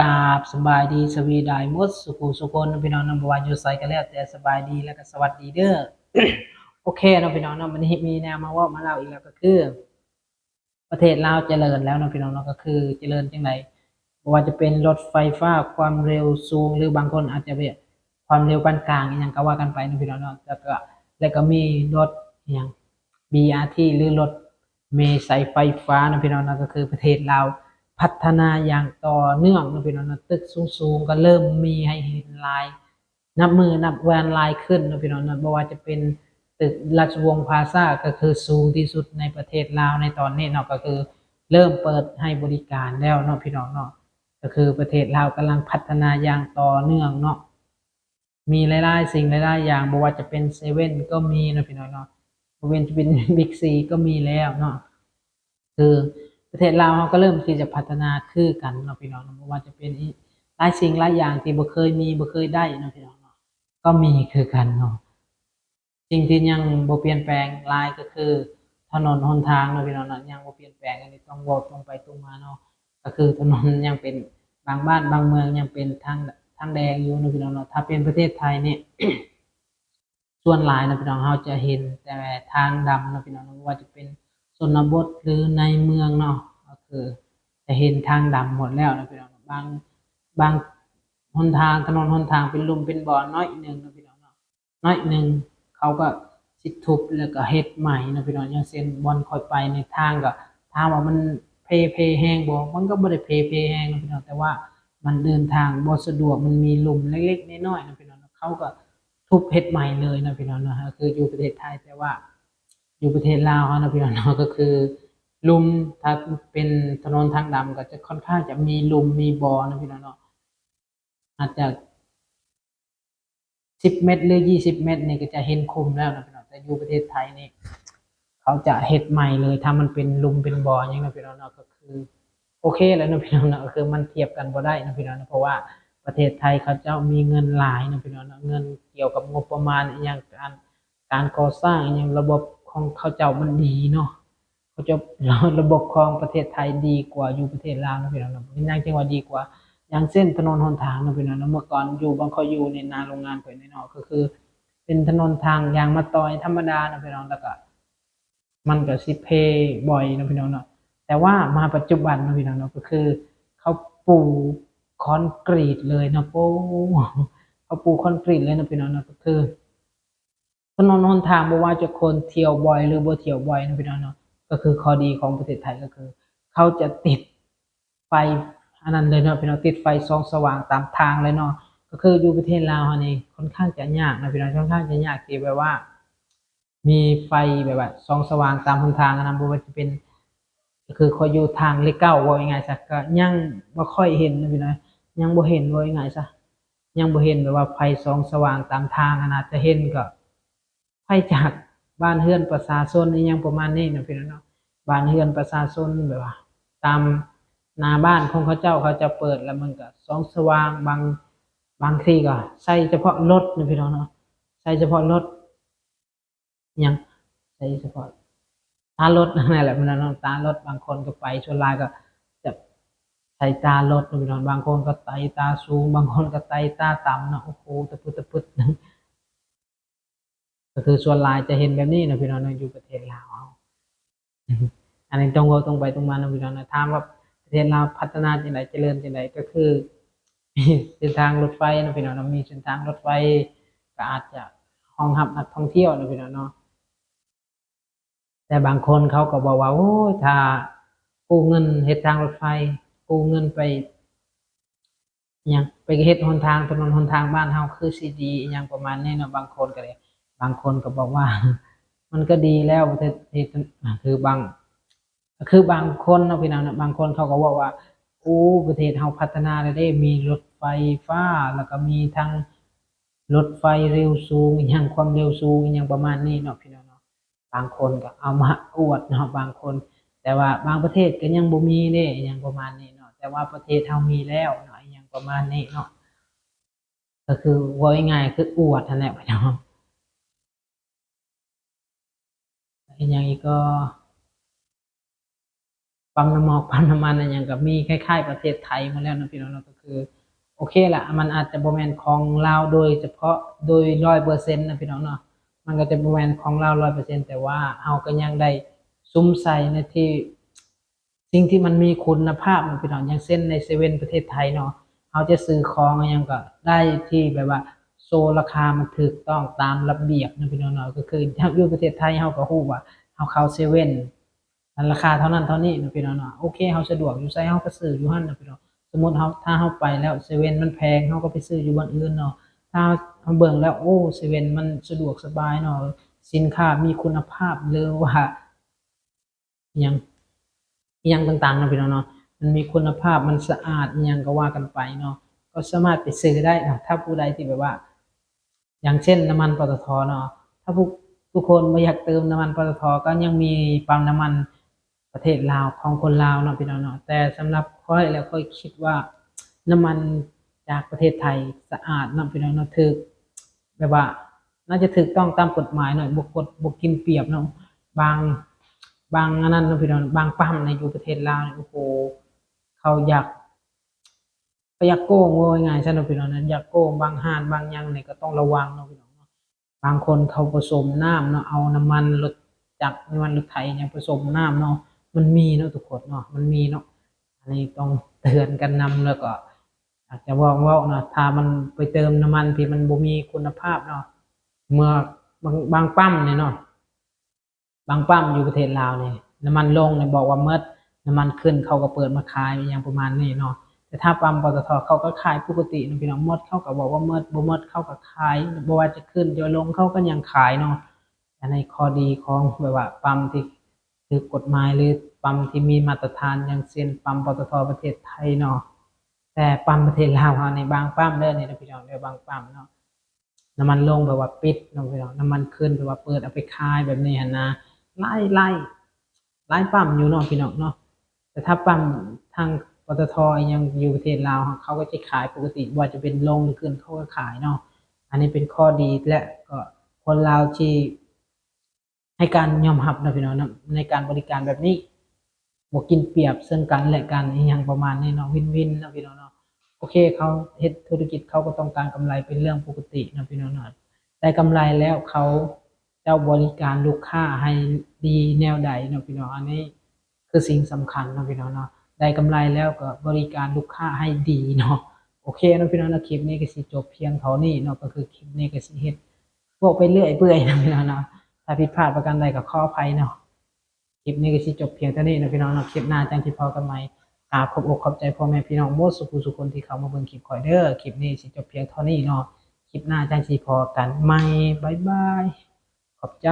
กราบสบายดีสวีดายมดสุขุสุคนพี่น้องนำบวาอยู่ไสกันแล้วแต่สบายดีแล้วก็สวัสดีเด้อโอเคนาะพี่น้องนะวันมีแนวมาว่ามาเล่าอีกแล้วก็คือ ประเทศลาวเจริญแล้วนาะพี่น้องเนาก็คือเจริญจังไดบ่ว่าจะเป็นรถไฟฟ้าความเร็วสูงหรือบางคนอาจจะเป็นความเร็วปานกลางอหยังก็ว่ากันไปนะพี่น้องเนาะแล้วก็แล้วก็มีรถอหยัง BRT หรือรถเมล์สายไฟฟ้านะพี่น้องเนาก็คือประเทศลาว พัฒนาอย่างต่อเนื่องนะพี่น้องนาะตึกสูงๆก็เริ่มมีให้เห็นลาย นับมือนับแวนลายขึ้นนะพี่น้องเนาะบ่ว่าจะเป็นตึกราชวงศ์พาซาก็คือสูงที่สุดในประเทศลาวในตอนนี้เนาะก็คือเริ่มเปิดให้บริการแล้วเนาะพี่น้องเนาะก็คือประเทศลาวกำลังพัฒนาอย่างต่อเนื่องเนาะมีหลายๆสิ่งหลายๆอย่างบ่ว่าจะเป็นเซเว่นก็มีนะพี่น้องเนาะบริเวณจะเป็นบิ๊กซีก็มีแล้วเนาะคือ ประเทศลาวเขาก็เริ่มที่จะพัฒนาคือกันเนาะพี่น้องเนาะไม่ว่าจะเป็นหลายสิ่งหลายอย่างที่บ่เคยมีบ่เคยได้เนาะพี่น้องเนาะก็มีคือกันเนาะสิ่งที่ยังบ่เปลี่ยนแปลงหลายก็คือถนนหนทางเนาะพี่น้องเนาะยังบ่เปลี่ยนแปลงอันนี้ต้องว้าตรงไปตรงมาเนาะก็คือถนนยังเป็นบางบ้านบางเมืองยังเป็นทางทางแดงอยู่เนาะพี่น้องเนาะถ้าเป็นประเทศไทยเนี่ยส่วนหลายนะพี่น้องเราจะเห็นแต่ทางดำนะพี่น้องว่าจะเป็น ชนบทหรือในเมืองเนาะก็คือจะเห็นทางดำหมดแล้วนะพี่น้องบางบางหนทางถนนหนทางเป็นลุมเป็นบ่อน้อยหนึ่งนะพี่น้องเนาะน้อยหนึ่งเขาก็สิทุบแล้วก็เฮ็ดใหม่นะพี่น้องอย่างเช่นบอลคอยไปในทางก็ถามว่ามันเพเพแห้งบ่มันก็บ่ได้เพเพแห้งนะพี่น้องแต่ว่ามันเดินทางบ่สะดวกมันมีลุมเล็กๆน้อยๆนะพี่น้องเขาก็ทุบเพชรใหม่เลยนะพี่น้องนะคืออยู่ประเทศไทยแต่ว่า อยู่ประเทศลาวเขานะพี่น้องเนาะก็คือลุมถ้าเป็นถนนทางดำก็จะค่อนข้างจะมีลุมมีบอนะพี่น้องเนาะอาจจะสิบเมตรหรือยี่สิบเมตรนี่ก็จะเห็นคุมแล้วนะพี่น้องแต่อยู่ประเทศไทยนี่เขาจะเฮ็ดใหม่เลย ถ้ามันเป็นลุมเป็นบออย่างนี้นะพี่น้องเนาะก็คือ โอเคแล้วนะพี่น้องเนาะก็คือมันเทียบกันบ่ได้นะพี่น้องเนาะเพราะว่าประเทศไทยเขาจ้ามีเงินหลายนะพี่น้องเนาะเงินเกี่ยวกับงบประมาณอย่างการการก่อสร้างอย่างระบบ ของเขาเจ้ามันดีเนาะเขาจะระบบของประเทศไทยดีกว่าอยู่ประเทศลาวนะพี่น้องเนาะยังจังว่าดีกว่าอย่างเส้นถนนหนทางนะพี่น้องเนะเมื่อก่อนอยู่บางเขาอยู่ในนาโรงงานเพิ่นเนาะก็คือ เป็นถนนทางยางมะตอยธรรมดานะพี่น้องแล้วก็มันก็สิเพบ่อยนะพี่น้องเนาะแต่ว่ามาปัจจุบันนะพี่น้องเนาะก็คือ เขาปูคอนกรีตเลยนะโป้เขาปูคอนกรีตเลยนะพี่น้องเนาะก็คือ ถนนหนทางบ่ว่าจะคนเที่ยวบ่อย หรือบ่เที่ยวบ่อยนะพี่น้องเนาะก็คือข้อดีของประเทศไทยก็คือ เขาจะติดไฟอันนั้นเลยเนาะพี่น้องติดไฟส่องสว่างตามทางเลยเนาะก็คืออยู่ประเทศลาวนี่ค่อนข้างจะยากนะพี่น้องค่อนข้างจะยากที่แบบว่า มีไฟแบบว่าส่องสว่างตามทางนะบ่ว่าจะเป็น ก็คือคอยอยู่ทางเลขเก้าว่ายังไงซะก็ยังบ่ค่อยเห็นนะพี่น้อยยังบ่เห็นว่ายังไงซะยังบ่เห็นแบบว่าไฟส่องสว่างตามทางนะจะเห็นก็ จากบ้านเฮือนประชาชนนี่ยังประมาณนี้นะพี่น้องบ้านเฮือนประชาชนแบบว่า ตามนาบ้านของเขาเจ้าเขาจะเปิดแล้วมันก็ส่องสว่างบางบางทีก็ใช้เฉพาะรถนะพี่น้องเนาะใช้เฉพาะรถยังใช้เฉพาะตารถนั่นแหละพี่น้องตารถบางคนก็ไปชวนลายก็จะใส่ตารถนะพี่น้องบางคนก็ไตตาสูง บางคนก็ไตตาต่ำเนาะโอ้โหตะพุตะพุด ก็คือส่วนลายจะเห็นแบบนี้นะพี่น้องเนาะอยู่ประเทศลาวอาอันนี้ตรงตรงไปตรงมานะพี่น้องนะถามว่าประเทศลาวพัฒนาจังไดเจริญจังไดก็คือมีเส้นทางรถไฟนะพี่น้องเนาะมีเส้นทางรถไฟก็อาจจะรองรับนักท่องเที่ยวนะพี่น้องเนาะแต่บางคนเขาก็บอกว่าโอ้ถ้ากู้เงินเฮ็ดทางรถไฟกู้เงินไปยังไปเฮ็ดหนทางถนนหนทางบ้านเฮาคือสิดีอหยังประมาณนี้เนาะบางคนก็เลย บางคนก็บอกว่า มันก็ดีแล้วประเทศคือบาง คือบางคนเนาะพี่น้องเนาะบางคนเขาก็บอกว่าโอ้ประเทศเฮาพัฒนาแล้วได้มีรถไฟฟ้า แล้วก็มีทั้งรถไฟเร็วสูงอหยังความเร็วสูงอหยังประมาณนี้เนาะพี่น้องเนาะบางคนก็เอามาอวดเนาะบางคน แต่ว่าบางประเทศก็ยังบ่มีเด้อหยังประมาณนี้เนาะแต่ว่าประเทศเฮามีแล้วเนาะอหยังประมาณนี้เนาะก็คือว่าง่ายคืออวดนั่นแหละพี่น้อง อีกอย่างอีกก็ปั๊มน้ำมอกปั๊มน้ำมันอะไรอย่างกับมีคล้ายๆประเทศไทยมาแล้วนะพี่น้องก็คือ โอเคละมันอาจจะบแมนของลาโดยเฉพาะโดยร้อยเปอร์เซ็นต์นะพี่น้องเนาะมันก็จะบแมนของลาร้อยเปอร์เซ็นต์แต่ว่าเอาก็ยังได้ซุ้มใส่ในที่สิ่งที่มันมีคุณภาพนะพี่น้องอย่างเช่นในเซเว่นประเทศไทยเนาะเขาจะซื้อของอย่างก็ได้ที่แบบว่า โซราคามันถูกต้องตามระเบียบนะพี่น้องเนาะก็คืออยู่ประเทศไทยเขาก็ฮู้ว่าเขาเข้าเซเว่นอันราคาเท่านั้นเท่านี้นะพี่น้องเนาะโอเคเขาสะดวกอยู่ไสเขาก็ซื้ออยู่หั่นนะพี่น้องสมมุติเขาถ้าเขาไปแล้วเซเว่นมันแพงเขาก็ไปซื้ออยู่บ้านอื่นเนาะถ้าเขาเบิ่งแล้วโอ้เซเว่นมันสะดวกสบายเนาะสินค้ามีคุณภาพหรือว่ายังยังต่างๆนะพี่น้องเนาะมันมีคุณภาพมันสะอาดยังก็ว่ากันไปเนาะก็สามารถไปซื้อได้นะถ้าผู้ใดที่แบบว่า อย่างเช่นน้ำมันปตทเนาะถ้าผู้ทุกคนไม่อยากเติมน้ำมันปตทก็ยังมีปั๊มน้ำมันประเทศลาวของคนลาวเนาะพี่น้องเนาะแต่สำหรับค่อยแล้วค่อยคิดว่าน้ำมันจากประเทศไทยสะอาดเนาะพี่น้องเนาะถึกแบบว่า น่าจะถูกต้องตามกฎหมายหน่อยบกกฎบกกินเปรียบเนาะบางบางอันนั้นเนาะพี่น้องบางปั๊มในอยู่ประเทศลาวโอ้โหเขาอยาก เขาอยากโกงว่าง่ายใช่เนาะพี่น้องนะอยากโกงบางห้านบางยังเนี่ยก็ต้องระวังเนาะพี่น้องเนาะบางคนเขาผสมน้ำเนาะเอาน้ำมันรถจักรน้ำมันรถไถเนี่ยผสมน้ำเนาะมันมีเนาะทุกคนเนาะมันมีเนาะอันนี้ต้องเตือนกันนำแล้วก็อาจจะว่าว่าเนาะถ้ามันไปเติมน้ำมันที่มันบ่มีคุณภาพเนาะเมื่อบางบางปั๊มเนี่ยเนาะบางปั๊มอยู่ประเทศลาวเนี่ยน้ำมันลงเนี่ยบอกว่าเมื่อน้ำมันขึ้นเขาก็เปิดมาขายอย่างประมาณนี้เนาะ แต่ถ้าปั๊มปตทเขาก็ขายปกตินะพี่น้องมดเขาก็บอกว่ามื่อบ่มดเขาก็ขายบ่ว่าจะขึ้นจะลงเขาก็ยังขายเนาะอันในข้อดีของแบบว่าปั๊มที่ถือกฎหมายหรือปั๊มที่มีมาตรฐานอย่างเช่นปั๊มปตทประเทศไทยเนาะแต่ปั๊มประเทศลาวในบางปั๊มเด้อนี่ยนะพี่น้องเด้อบางปั๊มเนาะน้ำมันลงแบบว่าปิดเนาะพี่น้องน้ำมันขึ้นแบบว่าเปิดเอาไปขายแบบนี้หั่นนะไล่ไล่ไล่ปั๊มอยู่เนาะพี่น้องเนาะแต่ถ้าปั๊มทาง ปตทยังอยู่ประเทศลาวเขาก็จะขายปกติว่าจะเป็นลงหรือขึ้นเขาก็ขายเนาะอันนี้เป็นข้อดีและก็คนลาวที่ให้การยอมรับนะพี่น้องในการบริการแบบนี้บวกกินเปรียบซึ่งกันและกันอหยังประมาณนี้เนาะวินวินนะพี่น้องเนาะโอเคเขาเฮ็ดธุรกิจเขาก็ต้องการกำไรเป็นเรื่องปกตินะพี่น้องเนาะได้กำไรแล้วเขาเจ้าบริการลูกค้าให้ดีแนวใดเนาะพี่น้องอันนี้คือสิ่งสำคัญเนาะพี่น้องเนาะ ได้กำไรแล้วก็บริการลูกค้าให้ดีเนาะโอเคนะพี่น้องนะคลิปนี้ก็สิจบเพียงเท่านี้เนาะก็คือคลิปนี้ก็สิเฮ็ดบอกไปเรื่อยเปื่อยนะพี่น้องเนาะถ้าผิดพลาดประการใดก็ขออภัยเนาะคลิปนี้ก็สิจบเพียงเท่านี้นะพี่น้องเนาะคลิปหน้าจังที่พอกันใหม่กราบขอบอกขอบใจพ่อแม่พี่น้องโมดสุขุสุคนที่เขามาเบิ่งคลิปคอยเด้อคลิปนี้สิจบเพียงเท่านี้เนาะคลิปหน้าจังสิพอกันใหม่บายบายขอบใจ